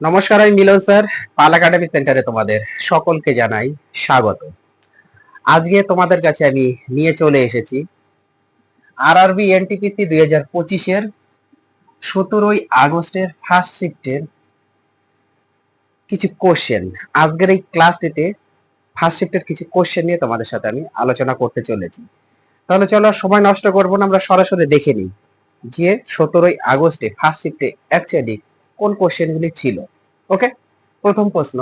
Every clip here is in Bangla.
নমস্কার, আমি মিলন স্যার, পাল একাডেমি সেন্টারে তোমাদের সকলকে জানাই স্বাগত। আজকে তোমাদের কাছে আমি নিয়ে চলে এসেছি আর আরবি এনটিপিসি দুই হাজার পঁচিশের সতেরোই আগস্টের ফার্স্ট শিফটের কিছু কোশ্চেন আজকের এই ক্লাসটিতে ফার্স্ট শিফটের কিছু কোশ্চেন নিয়ে তোমাদের সাথে আমি আলোচনা করতে চলেছি। তাহলে চলো সময় নষ্ট করব না, আমরা সরাসরি দেখে নিই যে সতেরোই আগস্টে ফার্স্ট শিফটে অ্যাকচুয়ালি কোন কোশ্চেনগুলি ছিল? ওকে প্রথম প্রশ্ন,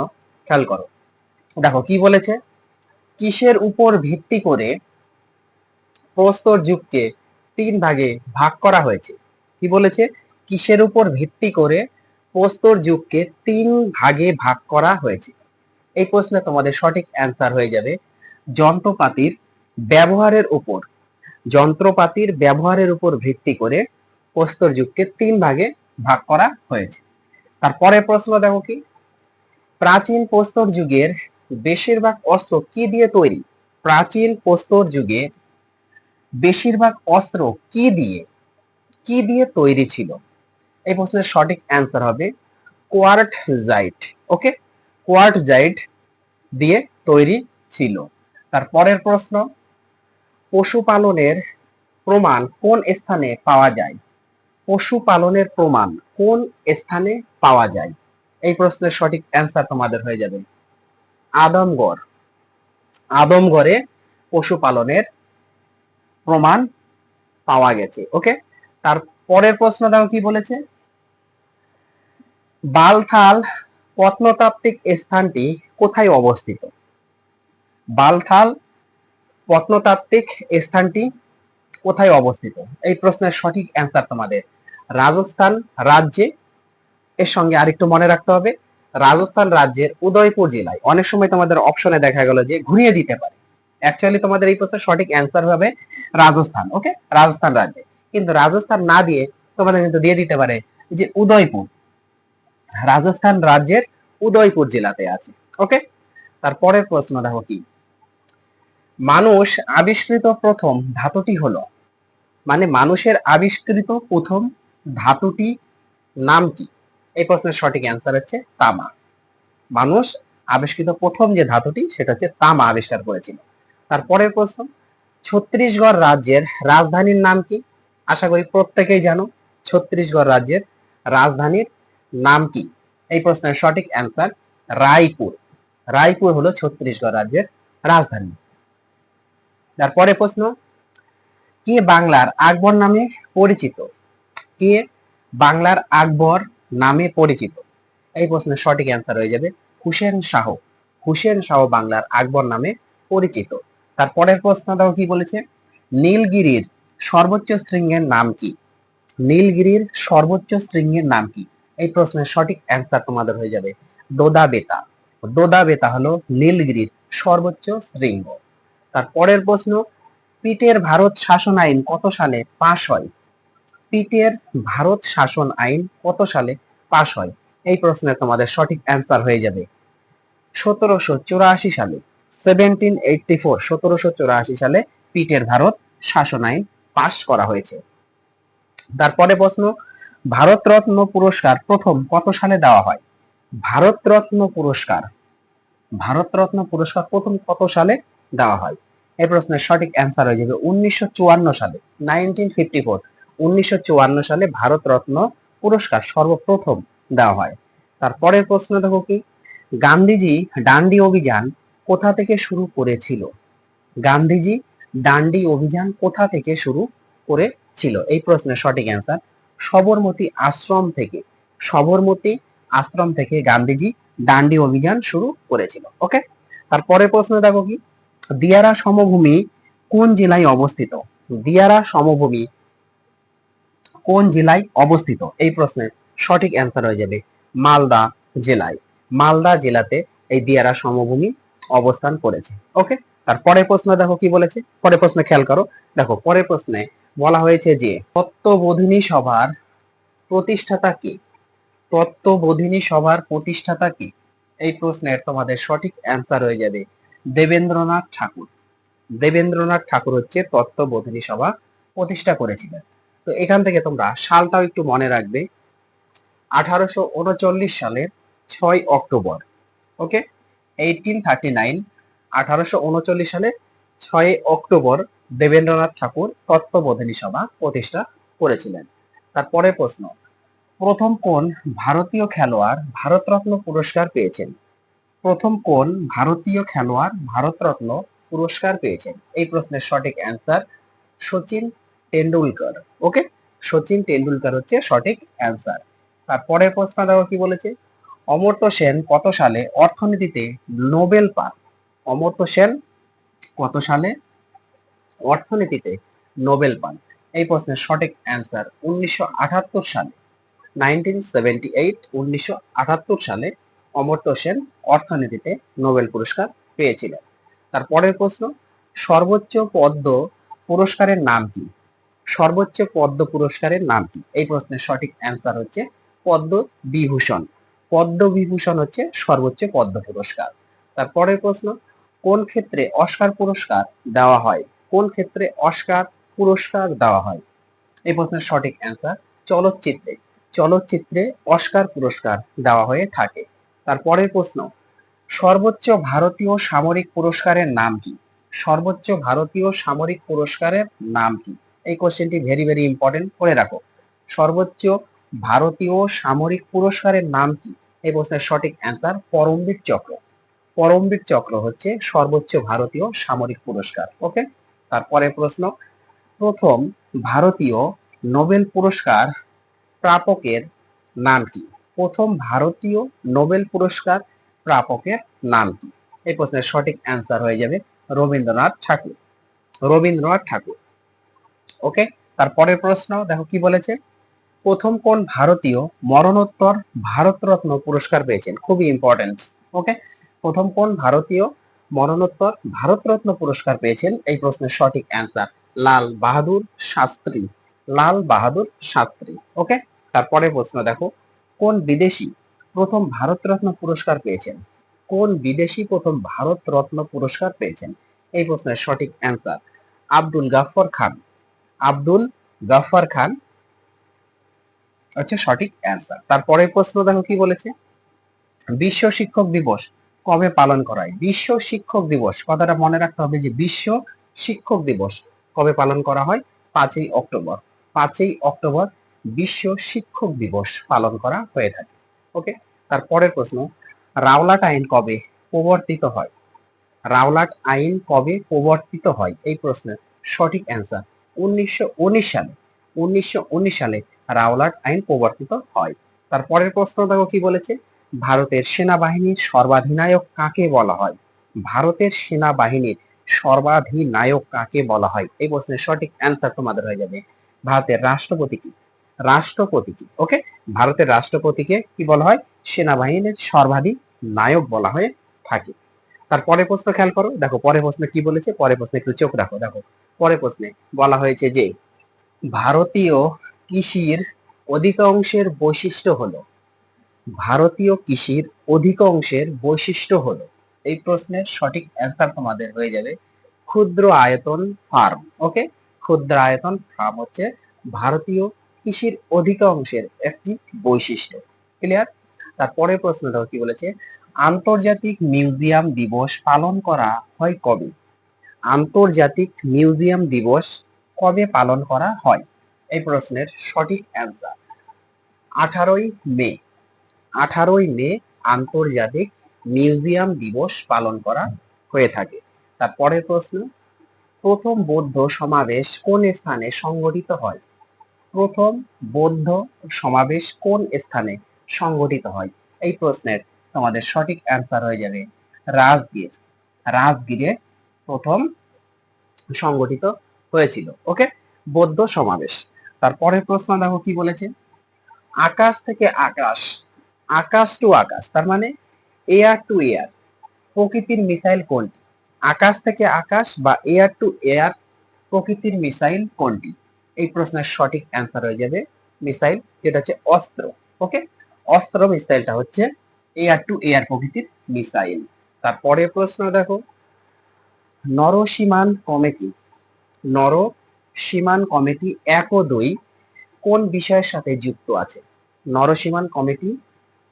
খেয়াল করো। দেখো, কি বলেছে? কিসের উপর ভিত্তি করে প্রস্তর যুগকে তিন ভাগে ভাগ করা হয়েছে? কি বলেছে? কিসের উপর ভিত্তি করে প্রস্তর যুগকে তিন ভাগে ভাগ করা হয়েছে? এই প্রশ্নে তোমাদের সঠিক অ্যান্সার হয়ে যাবে, যন্ত্রপাতির ব্যবহারের উপর। যন্ত্রপাতির ব্যবহারের উপর ভিত্তি করে প্রস্তর যুগকে তিন ভাগে ভাগ করা হয়েছে। তারপরে প্রশ্ন দেখো কি? প্রাচীন প্রস্তর যুগের বেশিরভাগ অস্ত্র কি দিয়ে তৈরি? প্রাচীন প্রস্তর যুগের বেশিরভাগ অস্ত্র কি দিয়ে কি দিয়ে তৈরি ছিল? এই প্রশ্নের সঠিক অ্যান্সার হবে কোয়ার্ট জাইট ওকে কোয়ার্ট জাইট দিয়ে তৈরি ছিল। তারপরের প্রশ্ন, পশুপালনের প্রমাণ কোন স্থানে পাওয়া যায়? পশুপালনের প্রমাণ কোন স্থানে পাওয়া যায়? এই প্রশ্নের সঠিক অ্যান্সার তোমাদের হয়ে যাবে। আদমগড়। আদমগড়ে পশুপালনের প্রমাণ পাওয়া গেছে ওকে তার পরের প্রশ্ন দাও কি বলেছে? বালথাল প্রত্নতাত্ত্বিক স্থানটি কোথায় অবস্থিত? বালথাল প্রত্নতাত্ত্বিক স্থানটি কোথায় অবস্থিত? এই প্রশ্নের সঠিক অ্যান্সার তোমাদের রাজস্থান রাজ্যে, এর সঙ্গে আরেকটু মনে রাখতে হবে, রাজস্থান রাজ্যের উদয়পুর জেলায় অনেক সময় তোমাদের অপশনে দেখা গেল যে ঘুরিয়ে দিতে পারে। অ্যাকচুয়ালি তোমাদের এই প্রশ্নের সঠিক অ্যান্সার হবে রাজস্থান ওকে রাজস্থান রাজ্যে। কিন্তু রাজস্থান না দিয়ে তোমাদের কিন্তু দিয়ে দিতে পারে যে উদয়পুর। রাজস্থান রাজ্যের উদয়পুর জেলাতে আছে ওকে তারপরের প্রশ্ন দেখো কি? মানুষ আবিষ্কৃত প্রথম ধাতুটি হলো মানে মানুষের আবিষ্কৃত প্রথম ধাতুটি নাম কি? এই প্রশ্নের সঠিক অ্যান্সার হচ্ছে তামা। মানুষ আবিষ্কৃত প্রথম যে ধাতুটি, সেটা হচ্ছে তামা আবিষ্কার করেছিল। তারপরের প্রশ্ন ছত্তিশগড় রাজ্যের রাজধানীর নাম কি? আশা করি প্রত্যেকেই জানো ছত্তিশগড় রাজ্যের রাজধানীর নাম কি? এই প্রশ্নের সঠিক অ্যান্সার রায়পুর। রায়পুর হলো ছত্তিশগড় রাজ্যের রাজধানী। তারপরে প্রশ্ন, কে বাংলার আকবর নামে পরিচিত? কে বাংলার আকবর নামে পরিচিত? এই প্রশ্নের সঠিক অ্যান্সার হয়ে যাবে হুসেন শাহ। হুসেন শাহ বাংলার আকবর নামে পরিচিত। তারপরের প্রশ্ন দেখো কি বলেছে? নীলগিরির সর্বোচ্চ শৃঙ্গের নাম কি? নীলগিরির সর্বোচ্চ শৃঙ্গের নাম কি? এই প্রশ্নের সঠিক অ্যান্সার তোমাদের হয়ে যাবে দোদা বেতা দোদা বেতা হলো নীলগিরির সর্বোচ্চ শৃঙ্গ। তার পরের প্রশ্ন, পিটের ভারত শাসন আইন কত সালে পাশ হয়? পিটের ভারত শাসন আইন কত সালে পাশ হয়? এই প্রশ্নের তোমাদের সঠিক অ্যান্সার হয়ে যাবে। সতেরোশো চুরাশি সালে সেভেন্টিন এইটটি ফোর সতেরোশো চুরাশি সালে পিটের ভারত শাসন আইন পাশ করা হয়েছে। তারপরে প্রশ্ন, ভারতরত্ন পুরস্কার প্রথম কত সালে দেওয়া হয়? ভারতরত্ন পুরস্কার ভারতরত্ন পুরস্কার প্রথম কত সালে দেওয়া হয়? এই প্রশ্নের সঠিক অ্যান্সার হয়ে যাবে উনিশশো চুয়ান্ন সালে নাইনটিন ফিফটি ফোর উনিশশো চুয়ান্ন সালে ভারতরত্ন পুরস্কার সর্বপ্রথম দেওয়া হয়। তারপরের প্রশ্ন দেখো কি? গান্ধীজি ডান্ডি অভিযান কোথা থেকে শুরু করেছিল? গান্ধীজি ডান্ডি অভিযান কোথা থেকে শুরু করেছিল? এই প্রশ্নের সঠিক অ্যান্সার সবরমতী আশ্রম থেকে, সবরমতী আশ্রম থেকে গান্ধীজি ডান্ডি অভিযান শুরু করেছিল। ওকে তারপরের প্রশ্ন দেখো কি? দিয়ারা সমভূমি কোন জেলায় অবস্থিত? দিয়ারা সমভূমি কোন জেলায় অবস্থিত? এই প্রশ্নের সঠিক অ্যান্সার হয়ে যাবে মালদা জেলায়। মালদা জেলাতে এই দিয়ারা সমভূমি অবস্থান করেছে। ওকে তারপরের প্রশ্ন দেখো কি বলেছে? পরের প্রশ্ন খেয়াল করো। দেখো, পরের প্রশ্নে বলা হয়েছে যে তত্ত্ববোধিনী সভার প্রতিষ্ঠাতা কি? তত্ত্ববোধিনী সভার প্রতিষ্ঠাতা কি? এই প্রশ্নের তোমাদের সঠিক অ্যান্সার হয়ে যাবে দেবেন্দ্রনাথ ঠাকুর। দেবেন্দ্রনাথ ঠাকুর হচ্ছে তত্ত্ববোধিনী সভা প্রতিষ্ঠা করেছিলেন। তো এখান থেকে তোমরা সালটাও একটু মনে রাখবে। আঠারোশো উনচল্লিশ সালের ছয় October, okay? Eighteen thirty nine আঠারোশো উনচল্লিশ সালে ছয় অক্টোবর দেবেন্দ্রনাথ ঠাকুর তত্ত্ববোধিনী সভা প্রতিষ্ঠা করেছিলেন। তারপরে প্রশ্ন, প্রথম কোন ভারতীয় খেলোয়াড় ভারতরত্ন পুরস্কার পেয়েছেন? প্রথম কোন ভারতীয় খেলোয়াড় ভারতরত্ন পুরস্কার পেয়েছেন? এই প্রশ্নের সঠিক অ্যান্সার সচিন টেন্ডুলকার ওকে সচিন টেন্ডুলকার হচ্ছে সঠিক অ্যান্সার তারপরের প্রশ্ন দেখো কি বলেছে? অমর্ত্য সেন কত সালে অর্থনীতিতে নোবেল পান? অমর্ত্য সেন কত সালে অর্থনীতিতে নোবেল পান? এই প্রশ্নের সঠিক অ্যান্সার উনিশশো আটাত্তর সালে নাইনটিন সেভেন্টি এইট উনিশশো আটাত্তর সালে অমর্ত্য সেন অর্থনীতিতে নোবেল পুরস্কার পেয়েছিলেন। তারপরের প্রশ্ন, সর্বোচ্চ পদ্ম পুরস্কারের নাম কি? সর্বোচ্চ পদ্ম পুরস্কারের নাম কি এই প্রশ্নের সঠিক অ্যান্সার হচ্ছে পদ্ম বিভূষণ। পদ্ম বিভূষণ হচ্ছে সর্বোচ্চ পদ্ম পুরস্কার। তারপরের প্রশ্ন, কোন ক্ষেত্রে অস্কার পুরস্কার দেওয়া হয়? কোন ক্ষেত্রে অস্কার পুরস্কার দেওয়া হয়? এই প্রশ্নের সঠিক অ্যান্সার চলচ্চিত্রে। চলচ্চিত্রে অস্কার পুরস্কার দেওয়া হয়ে থাকে। তারপরের প্রশ্ন, সর্বোচ্চ ভারতীয় সামরিক পুরস্কারের নাম কি সর্বোচ্চ ভারতীয় সামরিক পুরস্কারের নাম কি এই কোশ্চেনটি ভেরি ভেরি ইম্পর্টেন্ট করে রাখো। সর্বোচ্চ ভারতীয় সামরিক পুরস্কারের নাম কি? এই প্রশ্নের সঠিক অ্যান্সার পরমবীর চক্র। পরমবীর চক্র হচ্ছে সর্বোচ্চ ভারতীয় সামরিক পুরস্কার ওকে তারপরে প্রশ্ন, প্রথম ভারতীয় নোবেল পুরস্কার প্রাপকের নাম কি? প্রথম ভারতীয় নোবেল পুরস্কার প্রাপকের নাম কি? এই প্রশ্নের সঠিক অ্যান্সার হয়ে যাবে রবীন্দ্রনাথ ঠাকুর। রবীন্দ্রনাথ ঠাকুর। ওকে তারপরের প্রশ্ন, দেখো কি বলেছে? প্রথম কোন ভারতীয় মরণোত্তর ভারতরত্ন পুরস্কার পেয়েছেন? খুবই ইম্পর্টেন্ট ওকে প্রথম কোন ভারতীয় মরণোত্তর ভারতরত্ন পুরস্কার পেয়েছেন? এই প্রশ্নের সঠিক অ্যান্সার লাল বাহাদুর শাস্ত্রী, লাল বাহাদুর শাস্ত্রী ওকে তারপরে প্রশ্ন, দেখো, কোন বিদেশি প্রথম ভারতরত্ন পুরস্কার পেয়েছেন? কোন বিদেশি প্রথম ভারতরত্ন পুরস্কার পেয়েছেন? এই প্রশ্নের সঠিক অ্যান্সার আব্দুল গাফর খান আব্দুল গাফর খান। হচ্ছে সঠিক অ্যান্সার তারপরে প্রশ্ন দেখো কি বলেছে? বিশ্ব শিক্ষক দিবস কবে পালন করা হয়? বিশ্ব শিক্ষক দিবস, কথাটা মনে রাখতে হবে যে বিশ্ব শিক্ষক দিবস কবে পালন করা হয়? পাঁচই অক্টোবর। পাঁচই অক্টোবর বিশ্ব শিক্ষক দিবস পালন করা হয়ে থাকে। ওকে, তারপরের প্রশ্ন, রাওলাট আইন কবে প্রবর্তিত হয়? রাওলাট আইন কবে প্রবর্তিত হয়? এই প্রশ্নের সঠিক অ্যান্সার উনিশশো সালে, উনিশশো উনিশ সালে রাওলাট আইন প্রবর্তিত হয়। তারপরের প্রশ্ন দেখো কি বলেছে? ভারতের সেনাবাহিনীর সর্বাধিনায়ক কাকে বলা হয়? ভারতের সেনাবাহিনীর সর্বাধিনায়ক কাকে বলা হয়? এই প্রশ্নের সঠিক অ্যান্সার তোমাদের হয়ে যাবে। ভারতের রাষ্ট্রপতি কি? রাষ্ট্রপতি কি? ওকে ভারতের রাষ্ট্রপতিকে কি বলা হয়? সেনাবাহিনীর সর্বাধিক নায়ক বলা হয়ে থাকে। তারপরে প্রশ্ন খেয়াল করো। দেখো পরে প্রশ্নে কি বলেছে? পরে প্রশ্নে একটু চোখ রাখো, দেখো। পরে প্রশ্নে বলা হয়েছে যে, ভারতীয় কৃষির অধিকাংশের বৈশিষ্ট্য হলো, ভারতীয় কৃষির অধিকাংশের বৈশিষ্ট্য হলো, এই প্রশ্নের সঠিক অ্যান্সার তোমাদের হয়ে যাবে, ক্ষুদ্র আয়তন ফার্ম ওকে ক্ষুদ্র আয়তন ফার্ম হচ্ছে ভারতীয় কৃষির অধিকাংশের একটি বৈশিষ্ট্য ক্লিয়ার তারপরে প্রশ্নটা কি বলেছে আন্তর্জাতিক মিউজিয়াম দিবস পালন করা হয় কবে? আন্তর্জাতিক মিউজিয়াম দিবস কবে পালন করা হয়? এই প্রশ্নের সঠিক অ্যান্সার আঠারোই মে। আঠারোই মে আন্তর্জাতিক মিউজিয়াম দিবস পালন করা হয়ে থাকে। তারপরের প্রশ্ন, প্রথম বৌদ্ধ সমাবেশ কোন স্থানে সংগঠিত হয়? প্রথম বৌদ্ধ সমাবেশ কোন স্থানে সংগঠিত হয়? এই প্রশ্নের তোমাদের সঠিক অ্যান্সার হয়ে যাবে রাজগীর। রাজগীরে প্রথম সংগঠিত হয়েছিল ওকে বৌদ্ধ সমাবেশ। তারপরের প্রশ্ন দেখো কি বলেছে? আকাশ থেকে আকাশ আকাশ টু আকাশ, তার মানে এয়ার টু এয়ার প্রকৃতির মিসাইল কোনটি? আকাশ থেকে আকাশ বা এয়ার টু এয়ার প্রকৃতির মিসাইল কোনটি? এই প্রশ্নের সঠিক অ্যান্সার হয়ে যাবে মিসাইল যেটা হচ্ছে অস্ত্র ওকে অস্ত্র মিসাইলটা হচ্ছে এয়ার টু এয়ার প্রকৃতির মিসাইল। তারপরে প্রশ্ন দেখো, নরসীমান কমিটি নর সীমান কমিটি এক ও দুই কোন বিষয়ের সাথে যুক্ত আছে? নরসীমান কমিটি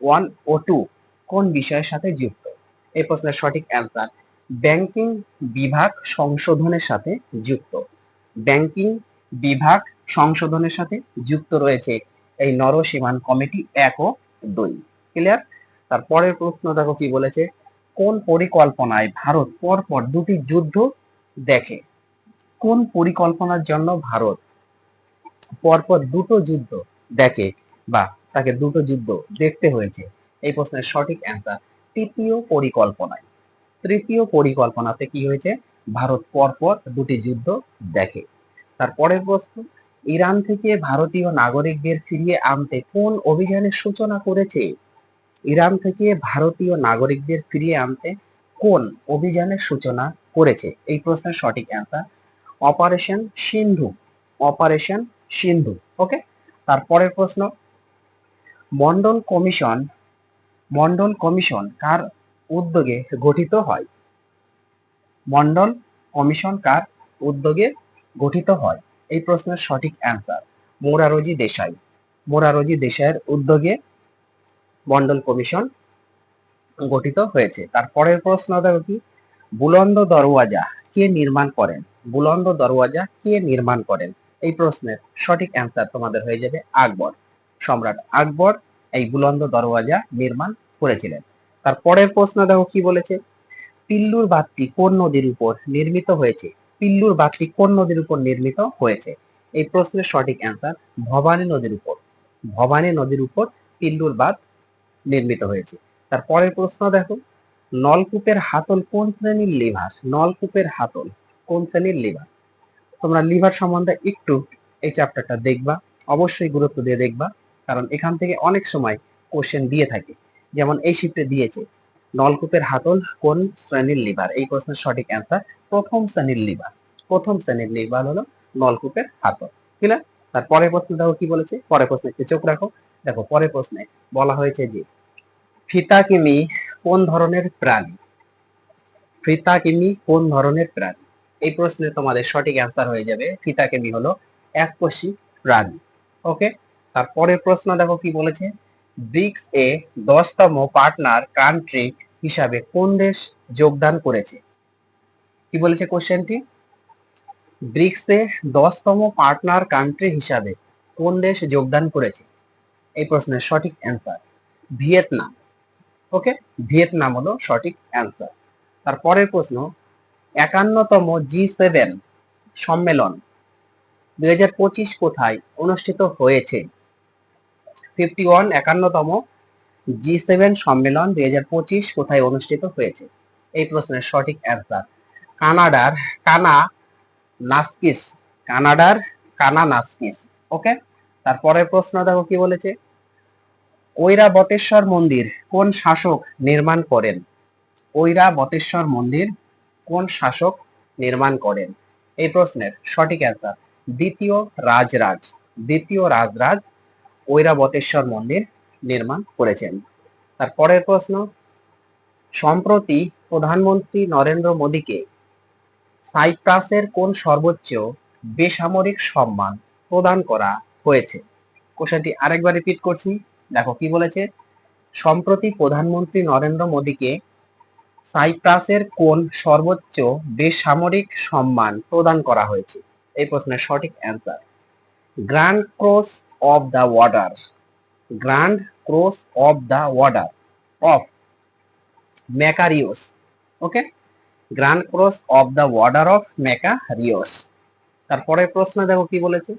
ওয়ান ও টু কোন বিষয়ের সাথে যুক্ত? এই প্রশ্নের সঠিক অ্যান্সার, ব্যাংকিং বিভাগ সংশোধনের সাথে যুক্ত। ব্যাংকিং বিভাগ সংশোধনের সাথে যুক্ত রয়েছে এই নরসীমান কমিটি এক ও দুই ক্লিয়ার তারপরের প্রশ্ন দেখো কি বলেছে, কোন পরিকল্পনায় ভারত পরপর দুটি যুদ্ধ দেখে? কোন পরিকল্পনার জন্য ভারত পরপর দুটো যুদ্ধ দেখে বা তাকে দুটো যুদ্ধ দেখতে হয়েছে? এই প্রশ্নের সঠিক অ্যান্সার তৃতীয় পরিকল্পনায়। তৃতীয় পরিকল্পনাতে কি হয়েছে? ভারত পরপর দুটি যুদ্ধ দেখে। তারপরের প্রশ্ন, ইরান থেকে ভারতীয় নাগরিকদের ফিরিয়ে আনতে কোন অভিযানের সূচনা করেছে? ইরান থেকে ভারতীয় নাগরিকদের ফিরিয়ে আনতে কোন অভিযানের সূচনা করেছে? এই প্রশ্নের সঠিক answer operation Sindhu operation Sindhu okay তারপরের প্রশ্ন মন্ডল কমিশন মন্ডল কমিশন কার উদ্যোগে গঠিত হয়? মন্ডল কমিশন কার উদ্যোগে গঠিত হয়? এই প্রশ্নের সঠিক অ্যান্সার মোরারজি দেশাই। মোরারজি দেশাইয়ের উদ্যোগে মন্ডল কমিশন গঠিত হয়েছে। তারপরের প্রশ্ন দেখো কি? বুলন্দ দরওয়াজা কে নির্মাণ করেন? বুলন্দ দরওয়াজা কে নির্মাণ করেন? এই প্রশ্নের সঠিক অ্যান্সার তোমাদের হয়ে যাবে আকবর। সম্রাট আকবর এই বুলন্দ দরওয়াজা নির্মাণ করেছিলেন। তারপরের প্রশ্ন দেখো কি বলেছে? পিল্লুর বাঁধটি কোন নদীর উপর নির্মিত হয়েছে? পিল্লুর বাঁধটি কোন নদীর উপর নির্মিত হয়েছে? এই প্রশ্নের সঠিক অ্যান্সার ভবানী নদীর উপর। ভবানী নদীর উপর পিল্লুর বাঁধ নির্মিত হয়েছে। তারপরের প্রশ্ন দেখো, নলকূপের হাতল কোন শ্রেণির লিভার? নলকূপের হাতল কোন শ্রেণির লিভার? তোমরা লিভার সম্বন্ধে একটু এই চ্যাপ্টারটা দেখবা, অবশ্যই গুরুত্ব দিয়ে দেখবা, কারণ এখান থেকে অনেক সময় কোশ্চেন দিয়ে থাকে। যেমন এই শিফটে দিয়েছে, নলকূপের হাতল কোন শ্রেণির লিভার? এই প্রশ্নের সঠিক অ্যান্সার প্রথম শ্রেণির লিভার। প্রথম শ্রেণির লিভার হলো নলকূপের হাতল। ক্লিয়ার তার পরের প্রশ্ন দেখো কি বলেছে? পরের প্রশ্নে একটু চোখ রাখো। দেখো, পরের প্রশ্নে বলা হয়েছে যে ফিতাকিমি কোন ধরনের প্রাণী? ফিতাকিমি কোন ধরনের প্রাণী? এই প্রশ্নে তোমাদের সঠিক অ্যান্সার হয়ে যাবে। ফিতাকিমি হলো এককোষী প্রাণী। ওকে তারপরের প্রশ্ন দেখো কি বলেছে? ব্রিক্স এ দশতম পার্টনার কান্ট্রি হিসাবে কোন দেশ যোগদান করেছে? কি বলেছে কোশ্চেনটি ব্রিক্সে দশতম পার্টনার কান্ট্রি হিসাবে কোন দেশ যোগদান করেছে? এই প্রশ্নের সঠিক অ্যান্সার ভিয়েতনাম। ওকে? ভিয়েতনাম হলো সঠিক অ্যান্সার তারপরের প্রশ্ন, একান্নতম জি সেভেন সম্মেলন দুই হাজার পঁচিশ কোথায় অনুষ্ঠিত হয়েছে? ফিফটি ওয়ান একান্নতম জি সেভেন সম্মেলন দুই হাজার পঁচিশ কোথায় অনুষ্ঠিত হয়েছে? এই প্রশ্নের সঠিক অ্যান্সার কানাডার কানা নাসকিস, কানাডার কানা নাসকিস, ওকে? তারপরের প্রশ্ন দেখো কি বলেছে? ঐরাবতেশ্বর মন্দির কোন শাসক নির্মাণ করেন? ঐরাবতেশ্বর মন্দির কোন শাসক নির্মাণ করেন? এই প্রশ্নের সঠিক অ্যান্সার দ্বিতীয় রাজরাজ। দ্বিতীয় রাজরাজ ঐরাবতেশ্বর মন্দির নির্মাণ করেছেন। তারপরের প্রশ্ন, সম্প্রতি প্রধানমন্ত্রী নরেন্দ্র মোদীকে সাইপ্রাসের কোন সর্বোচ্চ বেসামরিক সম্মান প্রদান করা হয়েছে? কোশ্চেনটি আরেকবার রিপিট করছি। দেখো, কি বলেছে? সম্প্রতি প্রধানমন্ত্রী নরেন্দ্র মোদীকে সাইপ্রাসের কোন সর্বোচ্চ বেসামরিক সম্মান প্রদান করা হয়েছে? এই প্রশ্নের সঠিক answer, grand cross of the order grand cross of the order of Makarios, okay? Grand cross of the order of Makarios. তারপরে প্রশ্ন দেখো কি বলেছে?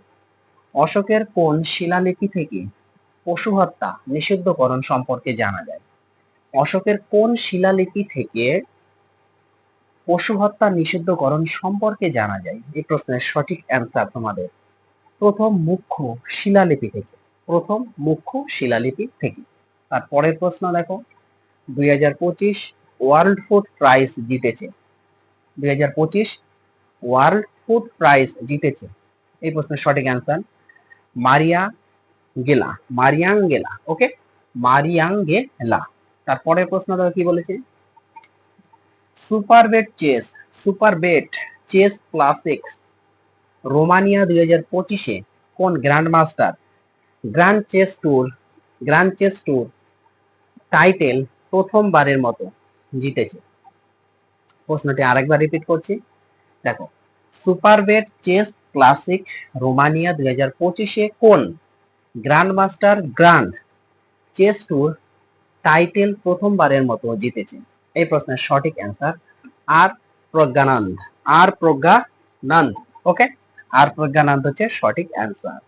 অশোকের কোন শিলালিপি থেকে পশু হত্যা নিষিদ্ধকরণ সম্পর্কে জানা যায়। অশোকের কোন শিলালিপি থেকে পশু হত্যা নিষিদ্ধকরণ সম্পর্কে জানা যায়? এই প্রশ্নের সঠিক অ্যান্সার তোমাদের প্রথম মুখ্য শিলালিপি থেকে, প্রথম মুখ্য শিলালিপি থেকে। তার পরের প্রশ্ন দেখো, দুই হাজার পঁচিশ ওয়ার্ল্ড ফুড প্রাইজ জিতেছে। দুই হাজার পঁচিশ ওয়ার্ল্ড ফুড প্রাইজ জিতেছে। এই প্রশ্নের সঠিক অ্যান্সার মারিয়া গেলা মারিয়াং গেলা ওকে মারিয়াং গেলা তারপরের প্রশ্ন দেখো কি বলেছে? Superbet chess Superbet chess classics Romania দুই হাজার পঁচিশে কোন grandmaster grand chess tour grand chess tour title প্রথমবারের মতো জিতেছে। প্রশ্নটি আরেকবার রিপিট করছি। দেখো সুপারবেট চেস ক্লাসিক রোমানিয়া দুই হাজার পঁচিশে কোন grandmaster grand chess tour title প্রথমবারের মতো জিতেছে। এই প্রশ্নের সঠিক answer R Praggnanandhaa. R Praggnanandhaa okay R Praggnanandhaa হচ্ছে সঠিক অ্যান্সার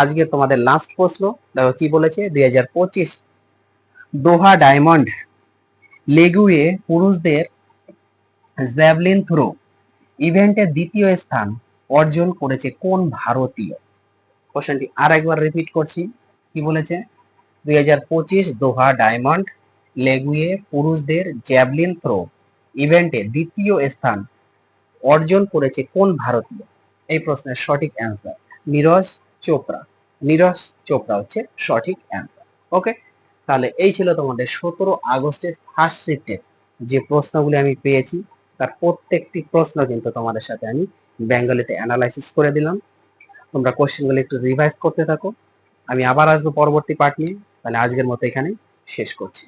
আজকে তোমাদের লাস্ট প্রশ্ন, দেখো কি বলেছে? দুই হাজার পঁচিশ দোহা ডায়মন্ড লেগুয়ে পুরুষদের জ্যাভলিন থ্রো ইভেন্টে দ্বিতীয় স্থান অর্জন করেছে কোন ভারতীয়? কোশ্চেনটি আর একবার রিপিট করছি। কি বলেছে? দুই হাজার পঁচিশ দোহা ডায়মন্ড, লেগুয়ে পুরুষদের জ্যাভলিন থ্রো ইভেন্টে দ্বিতীয় স্থান অর্জন করেছে কোন ভারতীয়? এই প্রশ্নের সঠিক অ্যান্সার নীরজ চোপড়া। নীরজ চোপড়া হচ্ছে সঠিক অ্যান্সার। ওকে? তাহলে এই ছিল তোমাদের সতেরো আগস্টের ফার্স্ট শিফটের যে প্রশ্নগুলি আমি পেয়েছি। তার প্রত্যেকটি প্রশ্ন কিন্তু তোমাদের সাথে আমি বেঙ্গলিতে অ্যানালাইসিস করে দিলাম। তোমরা কোশ্চেনগুলো একটু রিভাইজ করতে থাকো। আমি আবার আসব পরবর্তী পার্ট নিয়ে। তাহলে আজকের মতো এখানে শেষ করছি।